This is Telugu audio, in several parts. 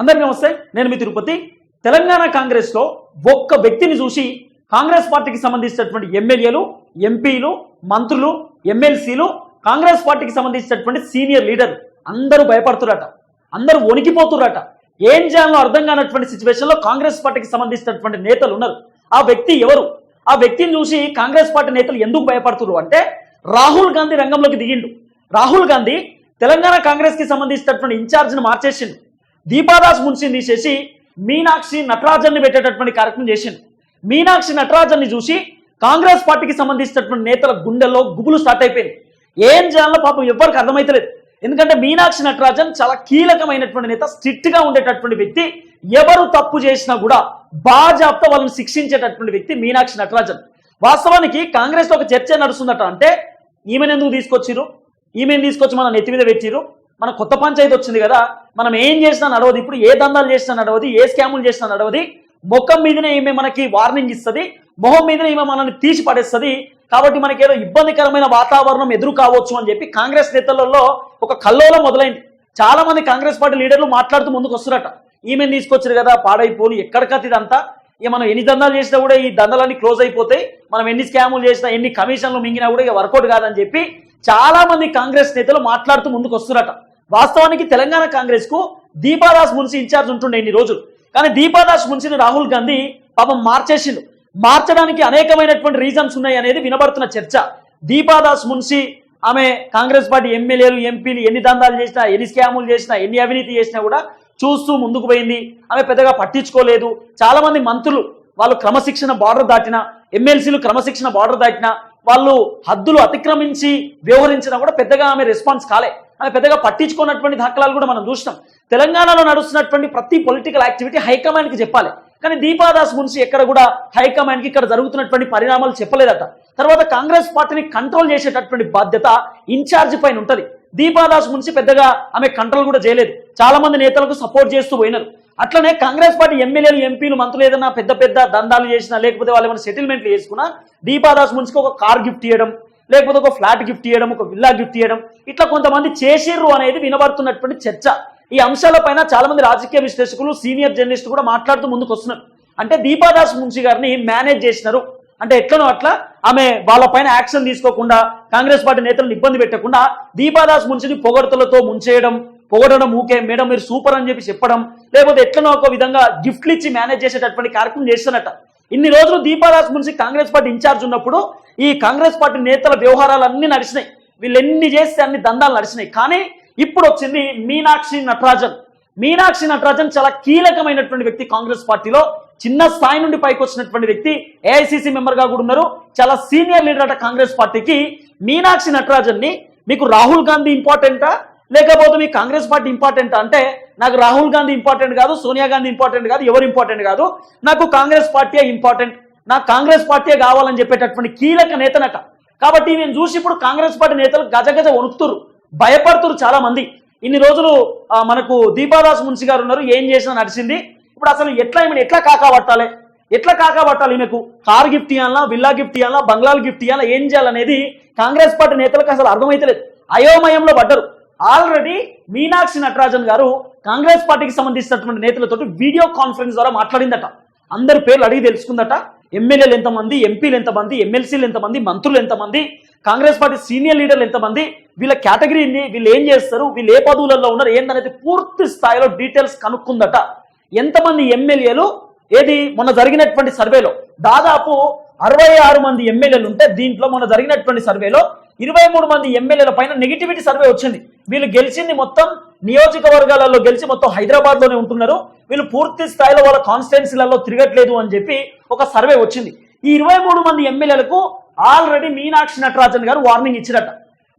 అందరికీ నమస్తే నేను మీ తిరుపతి. తెలంగాణ కాంగ్రెస్లో ఒక్క వ్యక్తిని చూసి కాంగ్రెస్ పార్టీకి సంబంధించినటువంటి ఎమ్మెల్యేలు ఎంపీలు మంత్రులు ఎమ్మెల్సీలు కాంగ్రెస్ పార్టీకి సంబంధించినటువంటి సీనియర్ లీడర్ అందరూ భయపడుతురట. అందరూ వణికిపోతురట. ఏం చేయాలో అర్థం కానటువంటి సిచ్యువేషన్లో కాంగ్రెస్ పార్టీకి సంబంధించినటువంటి నేతలు ఉన్నారు. ఆ వ్యక్తి ఎవరు? ఆ వ్యక్తిని చూసి కాంగ్రెస్ పార్టీ నేతలు ఎందుకు భయపడుతున్నారు అంటే రాహుల్ గాంధీ రంగంలోకి దిగిండు. రాహుల్ గాంధీ తెలంగాణ కాంగ్రెస్కి సంబంధించినటువంటి ఇన్ఛార్జ్ని మార్చేసిండు. దీపాదాస్ మున్సిని తీసేసి మీనాక్షి నటరాజన్ని పెట్టేటటువంటి కార్యక్రమం చేసింది మీనాక్షి నటరాజన్ని చూసి కాంగ్రెస్ పార్టీకి సంబంధించినటువంటి నేతల గుండెల్లో గుబులు స్టార్ట్ అయిపోయింది. ఏం చేయాలో పాపం ఎవ్వరికి అర్థమైతలేదు. ఎందుకంటే మీనాక్షి నటరాజన్ చాలా కీలకమైనటువంటి నేత స్ట్రిక్ట్గా ఉండేటటువంటి వ్యక్తి. ఎవరు తప్పు చేసినా కూడా బాజాప్త వాళ్ళని శిక్షించేటటువంటి వ్యక్తి మీనాక్షి నటరాజన్. వాస్తవానికి కాంగ్రెస్ ఒక చర్చ నడుస్తుందట అంటే ఈమెను ఎందుకు తీసుకొచ్చిరు ఈమెను తీసుకొచ్చి మన నెత్తి మీద పెట్టిరు మన కొత్త పంచాయతీ వచ్చింది కదా మనం ఏం చేసినా నడవదు. ఇప్పుడు ఏ దందాలు చేసినా నడవది ఏ స్కాములు చేసినా నడవది. ముఖం మీదనే ఈమె మనకి వార్నింగ్ ఇస్తుంది మొహం మీదనే ఈమె మనల్ని తీసి పడేస్తుంది. కాబట్టి మనకి ఏదో ఇబ్బందికరమైన వాతావరణం ఎదురు కావచ్చు అని చెప్పి కాంగ్రెస్ నేతలలో ఒక కల్లోలం మొదలైంది. చాలా మంది కాంగ్రెస్ పార్టీ లీడర్లు మాట్లాడుతూ ముందుకు వస్తున్నారట. ఈమెను తీసుకొచ్చారు కదా పాడైపోని ఎక్కడికది ఇదంతా? ఇక మనం ఎన్ని దందాలు చేసినా కూడా ఈ దందాలన్నీ క్లోజ్ అయిపోతాయి. మనం ఎన్ని స్కాములు చేసినా ఎన్ని కమిషన్లు మింగినా కూడా ఇక వర్కౌట్ కాదని చెప్పి చాలా మంది కాంగ్రెస్ నేతలు మాట్లాడుతూ ముందుకు వస్తురట వాస్తవానికి తెలంగాణ కాంగ్రెస్కు దీపాదాస్ మున్సి ఇన్ఛార్జ్ ఉంటుండే ఇన్ని రోజులు. కానీ దీపాదాస్ మున్సిని రాహుల్ గాంధీ పాపం మార్చేసిండు. మార్చడానికి అనేకమైనటువంటి రీజన్స్ ఉన్నాయి అనేది వినబడుతున్న చర్చ. దీపాదాస్ మున్సి ఆమె కాంగ్రెస్ పార్టీ ఎమ్మెల్యేలు ఎంపీలు ఎన్ని దందాలు చేసినా ఎన్ని స్కాములు చేసినా ఎన్ని అవినీతి చేసినా కూడా చూస్తూ ముందుకు పోయింది. ఆమె పెద్దగా పట్టించుకోలేదు. చాలా మంది మంత్రులు వాళ్ళు క్రమశిక్షణ బార్డర్ దాటిన ఎమ్మెల్సీలు క్రమశిక్షణ బార్డర్ దాటిన వాళ్ళు హద్దులు అతిక్రమించి వ్యవహరించినా కూడా పెద్దగా ఆమె రెస్పాన్స్ కాలే. ఆమె పెద్దగా పట్టించుకున్నటువంటి దాఖలాలు కూడా మనం చూసినాం. తెలంగాణలో నడుస్తున్నటువంటి ప్రతి పొలిటికల్ యాక్టివిటీ హైకమాండ్కి చెప్పాలి. కానీ దీపాదాస్ మున్సి ఎక్కడ కూడా హైకమాండ్కి ఇక్కడ జరుగుతున్నటువంటి పరిణామాలు చెప్పలేదట. తర్వాత కాంగ్రెస్ పార్టీని కంట్రోల్ చేసేటటువంటి బాధ్యత ఇన్ఛార్జ్ పైన ఉంటుంది. దీపాదాస్ మున్సి పెద్దగా ఆమె కంట్రోల్ కూడా చేయలేదు. చాలా మంది నేతలకు సపోర్ట్ చేస్తూ పోయినారు. అట్లనే కాంగ్రెస్ పార్టీ ఎమ్మెల్యేలు ఎంపీలు మంత్రులు ఏదైనా పెద్ద పెద్ద దందాలు చేసినా లేకపోతే వాళ్ళు ఏమైనా సెటిల్మెంట్లు చేసుకున్నా దీపాదాస్ మున్సికి ఒక కార్ గిఫ్ట్ ఇవ్వడం లేకపోతే ఒక ఫ్లాట్ గిఫ్ట్ ఇవ్వడం ఒక విల్లా గిఫ్ట్ ఇవ్వడం ఇట్లా కొంతమంది చేసిర్రు అనేది వినబడుతున్నటువంటి చర్చ. ఈ అంశాలపైన చాలా మంది రాజకీయ విశ్లేషకులు సీనియర్ జర్నలిస్ట్ కూడా మాట్లాడుతూ ముందుకు వస్తున్నారు. అంటే దీపాదాస్ మున్షి గారిని మేనేజ్ చేసినారు. అంటే ఎట్లనో అట్లా ఆమె వాళ్ళపైన యాక్షన్ తీసుకోకుండా కాంగ్రెస్ పార్టీ నేతలను ఇబ్బంది పెట్టకుండా దీపాదాస్ మున్షిని పొగడతలతో ముంచేయడం పొగడడం ఊకే మేడం మీరు సూపర్ అని చెప్పి చెప్పడం లేకపోతే ఎట్లనో ఒక విధంగా గిఫ్ట్లు ఇచ్చి మేనేజ్ చేసేటటువంటి కార్యక్రమం చేస్తున్నట్ట ఇన్ని రోజులు దీపాదాస్ మున్సి కాంగ్రెస్ పార్టీ ఇన్ఛార్జ్ ఉన్నప్పుడు ఈ కాంగ్రెస్ పార్టీ నేతల వ్యవహారాలు అన్ని నడిచినాయి. వీళ్ళు ఎన్ని చేస్తే అన్ని దందాలు నడిచినాయి. కానీ ఇప్పుడు వచ్చింది మీనాక్షి నటరాజన్. మీనాక్షి నటరాజన్ చాలా కీలకమైనటువంటి వ్యక్తి కాంగ్రెస్ పార్టీలో. చిన్న స్థాయి నుండి పైకి వచ్చినటువంటి వ్యక్తి ఏఐసిసి మెంబర్గా కూడా ఉన్నారు. చాలా సీనియర్ లీడర్ అట కాంగ్రెస్ పార్టీకి. మీనాక్షి నటరాజన్ని మీకు రాహుల్ గాంధీ ఇంపార్టెంటా? లేకపోతే మీ కాంగ్రెస్ పార్టీ ఇంపార్టెంట్? అంటే నాకు రాహుల్ గాంధీ ఇంపార్టెంట్ కాదు సోనియా గాంధీ ఇంపార్టెంట్ కాదు ఎవరు ఇంపార్టెంట్ కాదు. నాకు కాంగ్రెస్ పార్టీయే ఇంపార్టెంట్. నాకు కాంగ్రెస్ పార్టీయే కావాలని చెప్పేటటువంటి కీలక నేతనట. కాబట్టి నేను చూసి ఇప్పుడు కాంగ్రెస్ పార్టీ నేతలు గజగజ వణుకుతురు భయపడుతురు చాలా మంది ఇన్ని రోజులు మనకు దీపాదాస్ మున్సి గారు ఉన్నారు ఏం చేసినా నడిచింది. ఇప్పుడు అసలు ఎట్లా ఈమెను ఎట్లా కాకాబట్టాలి ఎట్లా కాకాబట్టాలి ఈమెకు? కార్ గిఫ్ట్ ఇవ్వాలా విల్లా గిఫ్ట్ ఇవ్వాలా బంగ్లాలు గిఫ్ట్ ఇవ్వాలా ఏం చేయాలనేది కాంగ్రెస్ పార్టీ నేతలకు అసలు అర్థమైతలేదు. అయోమయంలో పడ్డరు. ఆల్రెడీ మీనాక్షి నటరాజన్ గారు కాంగ్రెస్ పార్టీకి సంబంధించినటువంటి నేతలతో వీడియో కాన్ఫరెన్స్ ద్వారా మాట్లాడిందట. అందరి పేర్లు అడిగి తెలుసుకుందట. ఎమ్మెల్యేలు ఎంతమంది ఎంపీలు ఎంతమంది ఎమ్మెల్సీలు ఎంతమంది మంత్రులు ఎంతమంది కాంగ్రెస్ పార్టీ సీనియర్ లీడర్లు ఎంతమంది వీళ్ళ కేటగిరీ ఏంటి వీళ్ళు ఏం చేస్తారు వీళ్ళు ఏ పదవులలో ఉన్నారు ఏందనేది పూర్తి స్థాయిలో డీటెయిల్స్ కనుక్కుందట. ఎంతమంది ఎమ్మెల్యేలు ఏది మొన్న జరిగినటువంటి సర్వేలో దాదాపు అరవై ఆరు మంది ఎమ్మెల్యేలు ఉంటే దీంట్లో మొన్న జరిగినటువంటి సర్వేలో ఇరవై మూడు మంది ఎమ్మెల్యేల పైన నెగిటివిటీ సర్వే వచ్చింది. వీళ్ళు గెలిచింది మొత్తం నియోజకవర్గాలలో గెలిచి మొత్తం హైదరాబాద్లోనే ఉంటున్నారు. వీళ్ళు పూర్తి స్థాయిలో వాళ్ళ కాన్స్టిట్యున్సీలలో తిరగట్లేదు అని చెప్పి ఒక సర్వే వచ్చింది. ఈ ఇరవై మూడు మంది ఎమ్మెల్యేలకు ఆల్రెడీ మీనాక్షి నటరాజన్ గారు వార్నింగ్ ఇచ్చినట్ట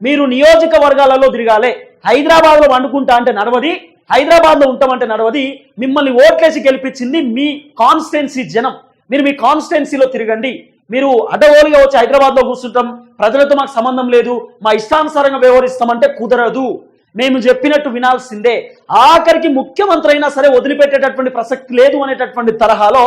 మీరు నియోజకవర్గాలలో తిరగాలి హైదరాబాద్లో వండుకుంటా అంటే నడవది హైదరాబాద్లో ఉంటామంటే నడవది మిమ్మల్ని ఓట్లేసి గెలిపించింది మీ కాన్స్టిట్యున్సీ జనం. మీరు మీ కాన్స్టిట్యున్సీలో తిరగండి మీరు అడ్డగోలుగా వచ్చి హైదరాబాద్లో కూర్చుంటాం. ప్రజలతో మాకు సంబంధం లేదు. మా ఇష్టానుసారంగా వ్యవహరిస్తామంటే కుదరదు. మేము చెప్పినట్టు వినాల్సిందే. ఆఖరికి ముఖ్యమంత్రి అయినా సరే వదిలిపెట్టేటటువంటి ప్రసక్తి లేదు అనేటటువంటి తరహాలో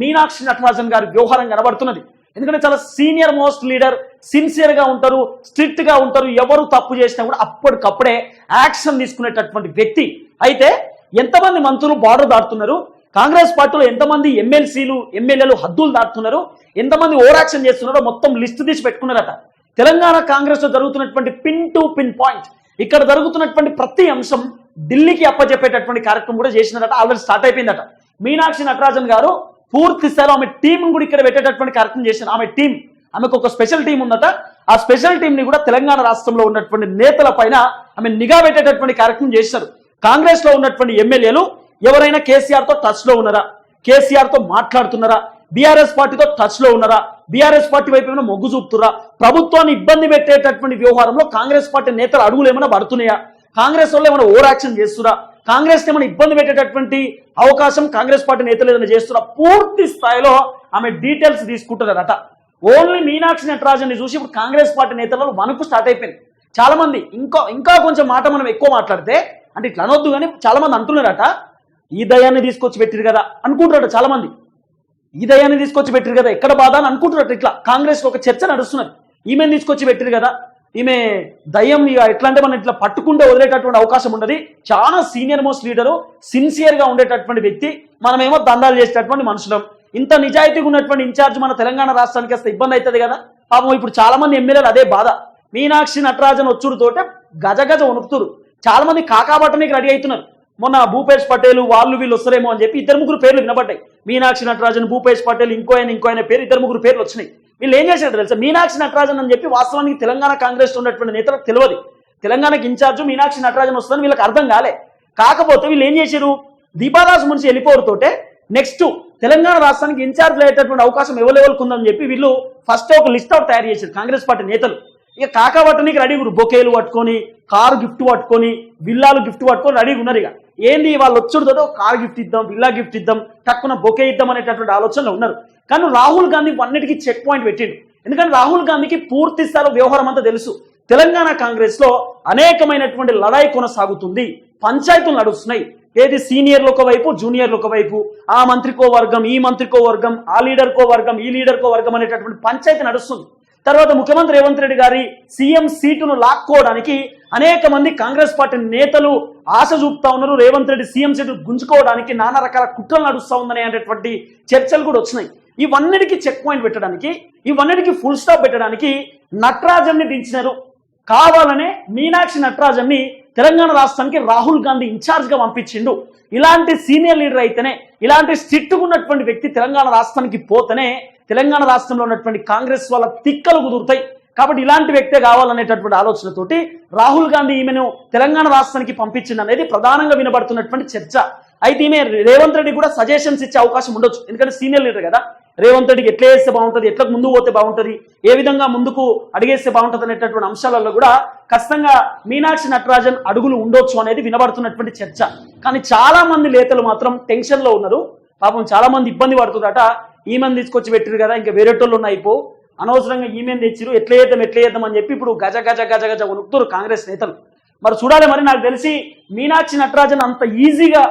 మీనాక్షి నటరాజన్ గారి వ్యవహారం కనబడుతున్నది. ఎందుకంటే చాలా సీనియర్ మోస్ట్ లీడర్ సిన్సియర్గా ఉంటారు స్ట్రిక్ట్గా ఉంటారు. ఎవరు తప్పు చేసినా కూడా అప్పటికప్పుడే యాక్షన్ తీసుకునేటటువంటి వ్యక్తి. అయితే ఎంతమంది మంత్రులు బార్డర్ దాటుతున్నారు? కాంగ్రెస్ పార్టీలో ఎంతమంది ఎమ్మెల్సీలు ఎమ్మెల్యేలు హద్దులు దాటుతున్నారు ఎంతమంది ఓరాక్షన్ చేస్తున్నారో మొత్తం లిస్టు తీసి పెట్టుకున్నారట. తెలంగాణ కాంగ్రెస్లో జరుగుతున్నటువంటి పిన్ టు పిన్ పాయింట్ ఇక్కడ జరుగుతున్నటువంటి ప్రతి అంశం ఢిల్లీకి అప్పచెప్పేటటువంటి కార్యక్రమం కూడా చేసినారట ఆల్రెడీ స్టార్ట్ అయిపోయిందట. మీనాక్షి నటరాజన్ గారు పూర్తి స్థాయిలో ఆమె టీం కూడా ఇక్కడ పెట్టేటటువంటి కార్యక్రమం చేసిన ఆమె టీం ఆమెకు ఒక స్పెషల్ టీం ఉందట. ఆ స్పెషల్ టీం ని కూడా తెలంగాణ రాష్ట్రంలో ఉన్నటువంటి నేతల పైన ఆమె నిఘా పెట్టేటటువంటి కార్యక్రమం చేశారు. కాంగ్రెస్లో ఉన్నటువంటి ఎమ్మెల్యేలు ఎవరైనా కేసీఆర్తో టచ్లో ఉన్నారా? కేసీఆర్తో మాట్లాడుతున్నారా? బీఆర్ఎస్ పార్టీతో టచ్లో ఉన్నారా? బీఆర్ఎస్ పార్టీ వైపు ఏమైనా మొగ్గు చూపుతురా ప్రభుత్వాన్ని ఇబ్బంది పెట్టేటటువంటి వ్యవహారంలో కాంగ్రెస్ పార్టీ నేతలు అడుగులు ఏమైనా పడుతున్నాయా? కాంగ్రెస్ వాళ్ళు ఏమైనా ఓవర్ యాక్షన్ చేస్తురా కాంగ్రెస్ ఏమైనా ఇబ్బంది పెట్టేటటువంటి అవకాశం కాంగ్రెస్ పార్టీ నేతలు ఏదైనా చేస్తురా పూర్తి స్థాయిలో ఆమె డీటెయిల్స్ తీసుకుంటున్నారట. ఓన్లీ మీనాక్షి నటరాజన్ని చూసి ఇప్పుడు కాంగ్రెస్ పార్టీ నేతలలో వణుకు స్టార్ట్ అయిపోయింది. చాలా మంది ఇంకా ఇంకా కొంచెం మాట మనం ఎక్కువ మాట్లాడితే అంటే ఇట్లా అనొద్దు కానీ చాలా మంది అంటున్నారట. ఈ దయాన్ని తీసుకొచ్చి పెట్టిరు కదా అనుకుంటున్నారు చాలా మంది ఈ దయాన్ని తీసుకొచ్చి పెట్టిరు కదా ఎక్కడ బాధ అని అనుకుంటున్నారు ఇట్లా. కాంగ్రెస్ ఒక చర్చ నడుస్తున్నది. ఈమెను తీసుకొచ్చి పెట్టిరు కదా ఈమె దయ్యం ఇక ఎట్లా అంటే మనం ఇట్లా పట్టుకుంటే వదిలేటటువంటి అవకాశం ఉండదు. చాలా సీనియర్ మోస్ట్ లీడరు సిన్సియర్గా ఉండేటటువంటి వ్యక్తి మనమేమో దందాలు చేసేటటువంటి మనుషులం. ఇంత నిజాయితీగా ఉన్నటువంటి ఇన్ఛార్జ్ మన తెలంగాణ రాష్ట్రానికి వస్తే ఇబ్బంది అవుతుంది కదా. పాపం ఇప్పుడు చాలా మంది ఎమ్మెల్యేలు అదే బాధ. మీనాక్షి నటరాజన్ వచ్చుడుతోటే గజ గజ వణుకుతురు. చాలా మంది కాకాబట్టనికి రెడీ అవుతున్నారు. మొన్న భూపేష్ పటేల్ వాళ్ళు వీళ్ళు వస్తారేమో అని చెప్పి ఇద్దరు ముగ్గురు పేర్లు వినబడ్డాయి. మీనాక్షి నటరాజన్ భూపేష్ పటేల్ ఇంకో ఆయన ఇంకో ఆయన పేరు ఇద్దరు ముగ్గురు పేర్లు వచ్చినాయి. వీళ్ళు ఏం చేశారు తెలుసా? మీనాక్షి నటరాజన్ అని చెప్పి వాస్తవానికి తెలంగాణ కాంగ్రెస్ ఉన్నటువంటి నేతలకు తెలియదు తెలంగాణకి ఇన్ఛార్జ్ మీనాక్షి నటరాజన్ వస్తుందని వీళ్ళకి అర్థం కాలే. కాకపోతే వీళ్ళు ఏం చేశారు? దీపారాజు మున్సి వెళ్ళిపోరుతోటే నెక్స్ట్ తెలంగాణ రాష్ట్రానికి ఇన్ఛార్జ్ అయ్యేటటువంటి అవకాశం ఎవరెవరికి ఉందని చెప్పి వీళ్ళు ఫస్ట్ ఒక లిస్ట్ అవుట్ తయారు చేశారు కాంగ్రెస్ పార్టీ నేతలు. ఇక కాకాబట్టనికి రెడీ ఉన్నారు. బొకేలు పట్టుకొని కారు గిఫ్ట్ పట్టుకొని విల్లాలు గిఫ్ట్ పట్టుకొని రెడీగా ఉన్నారు ఇక. ఏంది వాళ్ళు వచ్చుడుతో కారు గిఫ్ట్ ఇద్దాం విల్లా గిఫ్ట్ ఇద్దాం తక్కువ బొకే ఇద్దాం అనేటటువంటి ఆలోచనలో ఉన్నారు. కానీ రాహుల్ గాంధీ అన్నిటికీ చెక్ పాయింట్ పెట్టిండు. ఎందుకంటే రాహుల్ గాంధీకి పూర్తి స్థాయిలో వ్యవహారం అంతా తెలుసు. తెలంగాణ కాంగ్రెస్లో అనేకమైనటువంటి లడాయి కొనసాగుతుంది. పంచాయతీలు నడుస్తున్నాయి. ఏది సీనియర్లు ఒకవైపు జూనియర్లు ఒకవైపు ఆ మంత్రికో వర్గం ఈ మంత్రికో వర్గం ఆ లీడర్కో వర్గం ఈ లీడర్కో వర్గం అనేటటువంటి పంచాయతీ నడుస్తుంది. తర్వాత ముఖ్యమంత్రి రేవంత్ రెడ్డి గారి సీఎం సీటును లాక్కోవడానికి అనేక మంది కాంగ్రెస్ పార్టీ నేతలు ఆశ చూపుతా ఉన్నారు. రేవంత్ రెడ్డి సీఎం సీటు గుంజుకోవడానికి నానా రకాల కుట్రలు నడుస్తూ ఉందనే అనేటువంటి చర్చలు కూడా వచ్చినాయి. ఇవన్నిటికి చెక్ పాయింట్ పెట్టడానికి ఇవన్నిటికీ ఫుల్ స్టాప్ పెట్టడానికి నటరాజన్ని దించినారు. కావాలనే మీనాక్షి నటరాజన్ని తెలంగాణ రాష్ట్రానికి రాహుల్ గాంధీ ఇన్ఛార్జ్గా పంపించిండు. ఇలాంటి సీనియర్ లీడర్ అయితేనే ఇలాంటి స్ట్రిక్ట్గా ఉన్నటువంటి వ్యక్తి తెలంగాణ రాష్ట్రానికి పోతేనే తెలంగాణ రాష్ట్రంలో ఉన్నటువంటి కాంగ్రెస్ వాళ్ళ తిక్కలు కుదురుతాయి. కాబట్టి ఇలాంటి వ్యక్తే కావాలనేటటువంటి ఆలోచనతోటి రాహుల్ గాంధీ ఈమెను తెలంగాణ రాష్ట్రానికి పంపించింది అనేది ప్రధానంగా వినబడుతున్నటువంటి చర్చ. అయితే ఈమె రేవంత్ రెడ్డి కూడా సజెషన్స్ ఇచ్చే అవకాశం ఉండొచ్చు. ఎందుకంటే సీనియర్ లీడర్ కదా. రేవంత్ రెడ్డికి ఎట్లా వేస్తే బాగుంటుంది ఎట్లా ముందుకు పోతే బాగుంటుంది ఏ విధంగా ముందుకు అడిగేస్తే బాగుంటుంది అనేటటువంటి అంశాలలో కూడా ఖచ్చితంగా మీనాక్షి నటరాజన్ అడుగులు ఉండొచ్చు అనేది వినబడుతున్నటువంటి చర్చ. కానీ చాలా మంది నేతలు మాత్రం టెన్షన్లో ఉన్నారు. పాపం చాలా మంది ఇబ్బంది పడుతుందట ఈమెను తీసుకొచ్చి పెట్టారు కదా ఇంకా వేరేటోళ్ళు ఉన్నాయి అనవసరంగా ఈమెను తెచ్చిరు ఎట్లా చేద్దాం ఎట్లా చేద్దాం అని చెప్పి ఇప్పుడు గజ గజ గజ గజ ఉనుకుతారు కాంగ్రెస్ నేతలు. మరి చూడాలి మరి నాకు తెలిసి మీనాక్షి నటరాజన్ అంత ఈజీగా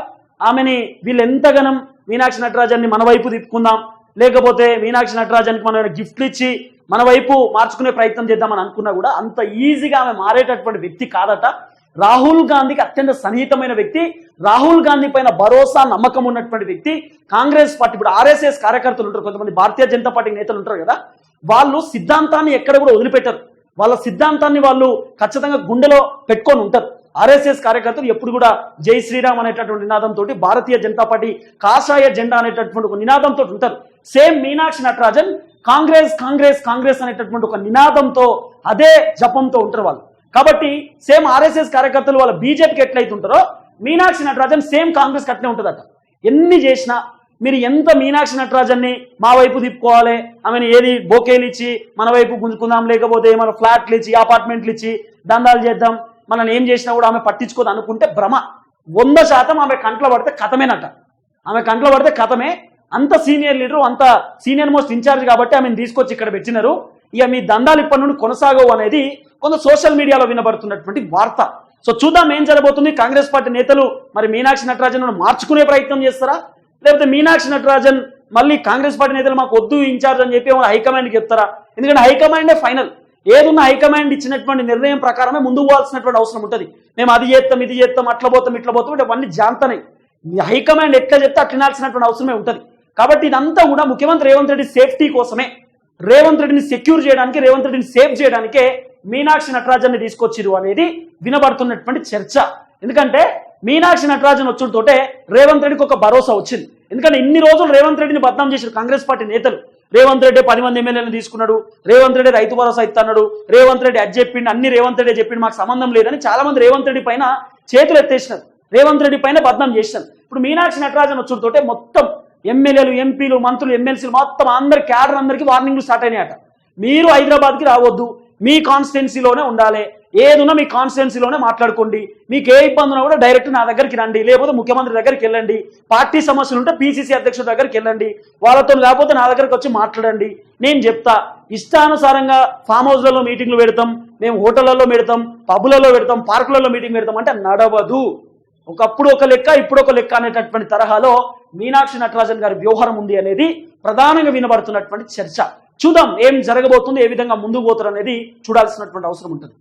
ఆమెని వీళ్ళు ఎంతగానం మీనాక్షి నటరాజన్ని మన వైపు తిప్పుకుందాం లేకపోతే మీనాక్షి నటరాజన్కి మనం గిఫ్ట్లు ఇచ్చి మన వైపు మార్చుకునే ప్రయత్నం చేద్దామని అనుకున్నా కూడా అంత ఈజీగా ఆమె మారేటటువంటి వ్యక్తి కాదట. రాహుల్ గాంధీకి అత్యంత సన్నిహితమైన వ్యక్తి రాహుల్ గాంధీ పైన భరోసా నమ్మకం ఉన్నటువంటి వ్యక్తి. కాంగ్రెస్ పార్టీ ఇప్పుడు ఆర్ఎస్ఎస్ కార్యకర్తలు ఉంటారు కొంతమంది భారతీయ జనతా పార్టీ నేతలు ఉంటారు కదా. వాళ్ళు సిద్ధాంతాన్ని ఎక్కడ కూడా వదిలిపెట్టారు. వాళ్ళ సిద్ధాంతాన్ని వాళ్ళు ఖచ్చితంగా గుండెలో పెట్టుకొని ఉంటారు. ఆర్ఎస్ఎస్ కార్యకర్తలు ఎప్పుడు కూడా జై శ్రీరామ్ అనేటటువంటి నినాదంతో భారతీయ జనతా పార్టీ కాషాయ జెండా అనేటటువంటి ఒక నినాదంతో ఉంటారు. సేమ్ మీనాక్షి నటరాజన్ కాంగ్రెస్ కాంగ్రెస్ కాంగ్రెస్ అనేటటువంటి ఒక నినాదంతో అదే జపంతో ఉంటారు వాళ్ళు. కాబట్టి సేమ్ ఆర్ఎస్ఎస్ కార్యకర్తలు వాళ్ళ బీజేపీకి ఎట్లయితే ఉంటారో మీనాక్షి నటరాజన్ సేమ్ కాంగ్రెస్ కట్నే ఉంటుందట. ఎన్ని చేసినా మీరు ఎంత మీనాక్షి నటరాజన్ని మా వైపు తిప్పుకోవాలి ఆమెను ఏది బోకేలు ఇచ్చి మన వైపు గుంజుకుందాం లేకపోతే మన ఫ్లాట్లు ఇచ్చి అపార్ట్మెంట్లు ఇచ్చి దందాలు చేద్దాం మనల్ని ఏం చేసినా కూడా ఆమె పట్టించుకోదు అనుకుంటే భ్రమ. వంద శాతం ఆమె కంట్లో పడితే కథమేనట. ఆమె కంట్లో పడితే కథమే అంత సీనియర్ లీడరు అంత సీనియర్ మోస్ట్ ఇన్ఛార్జ్ కాబట్టి ఆమెను తీసుకొచ్చి ఇక్కడ పెట్టినారు. ఇక మీ దందాలు ఇప్పటి నుండి కొనసాగవు అనేది కొంత సోషల్ మీడియాలో వినబడుతున్నటువంటి వార్త. సో చూద్దాం ఏం జరగబోతుంది. కాంగ్రెస్ పార్టీ నేతలు మరి మీనాక్షి నటరాజన్ మార్చుకునే ప్రయత్నం చేస్తారా? లేకపోతే మీనాక్షి నటరాజన్ మళ్ళీ కాంగ్రెస్ పార్టీ నేతలు మాకు వద్దు ఇన్ఛార్జ్ అని చెప్పి హైకమాండ్కి చెప్తారా? ఎందుకంటే హైకమాండే ఫైనల్. ఏదున్న హైకమాండ్ ఇచ్చినటువంటి నిర్ణయం ప్రకారమే ముందుకు పోవాల్సినటువంటి అవసరం ఉంటుంది. మేము అది చేస్తాం ఇది చేస్తాం అట్లా పోతాం ఇట్లా పోతాం అంటే అవన్నీ జాంతనే. హైకమాండ్ ఎట్లా చెప్తే అట్లా అవసరమే ఉంటుంది. కాబట్టి ఇదంతా కూడా ముఖ్యమంత్రి రేవంత్ రెడ్డి సేఫ్టీ కోసమే. రేవంత్ రెడ్డిని సెక్యూర్ చేయడానికి రేవంత్ రెడ్డిని సేఫ్ చేయడానికే మీనాక్షి నటరాజన్ని తీసుకొచ్చిరు అనేది వినబడుతున్నటువంటి చర్చ. ఎందుకంటే మీనాక్షి నటరాజన్ వచ్చుడుతోటే రేవంత్ రెడ్డికి ఒక భరోసా వచ్చింది. ఎందుకంటే ఇన్ని రోజులు రేవంత్ రెడ్డిని బద్నాం చేసిన కాంగ్రెస్ పార్టీ నేతలు. రేవంత్ రెడ్డి పది మంది ఎమ్మెల్యేలను తీసుకున్నాడు. రేవంత్ రెడ్డి రైతు భరోసా ఇస్తున్నాడు రేవంత్ రెడ్డి అది చెప్పిండు అన్ని రేవంత్ రెడ్డి చెప్పిండు మాకు సంబంధం లేదని చాలా మంది రేవంత్ రెడ్డి పైన చేతులు ఎత్తేసినారు రేవంత్ రెడ్డి పైన బద్నాం చేసినారు. ఇప్పుడు మీనాక్షి నటరాజన్ వచ్చుడుతోటే మొత్తం ఎమ్మెల్యేలు ఎంపీలు మంత్రులు ఎమ్మెల్సీలు మొత్తం అందరి క్యాడర్ అందరికీ వార్నింగ్లు స్టార్ట్ అయినాయట. మీరు హైదరాబాద్కి రావద్దు మీ కాన్స్టిట్యున్సీలోనే ఉండాలి ఏదున్నా మీ కాన్స్టిట్యున్సీలోనే మాట్లాడుకోండి మీకు ఏ ఇబ్బంది ఉన్నా కూడా డైరెక్ట్ నా దగ్గరికి రండి లేకపోతే ముఖ్యమంత్రి దగ్గరికి వెళ్ళండి పార్టీ సమస్యలు ఉంటే పీసీసీ అధ్యక్షుడి దగ్గరికి వెళ్ళండి వాళ్ళతో లేకపోతే నా దగ్గరకు వచ్చి మాట్లాడండి నేను చెప్తా. ఇష్టానుసారంగా ఫామ్ హౌస్లలో మీటింగ్లు పెడతాం మేము హోటళ్ళలో పెడతాం పబ్బులలో పెడతాం పార్కులలో మీటింగ్ పెడతాం అంటే నడవదు. ఒకప్పుడు ఒక లెక్క ఇప్పుడు ఒక లెక్క అనేటటువంటి తరహాలో మీనాక్షి నటరాజన్ గారి వ్యవహారం ఉంది అనేది ప్రధానంగా వినబడుతున్నటువంటి చర్చ. చూద్దాం ఏం జరగబోతుంది ఏ విధంగా ముందుకు పోతారు అనేది చూడాల్సినటువంటి అవసరం ఉంటుంది.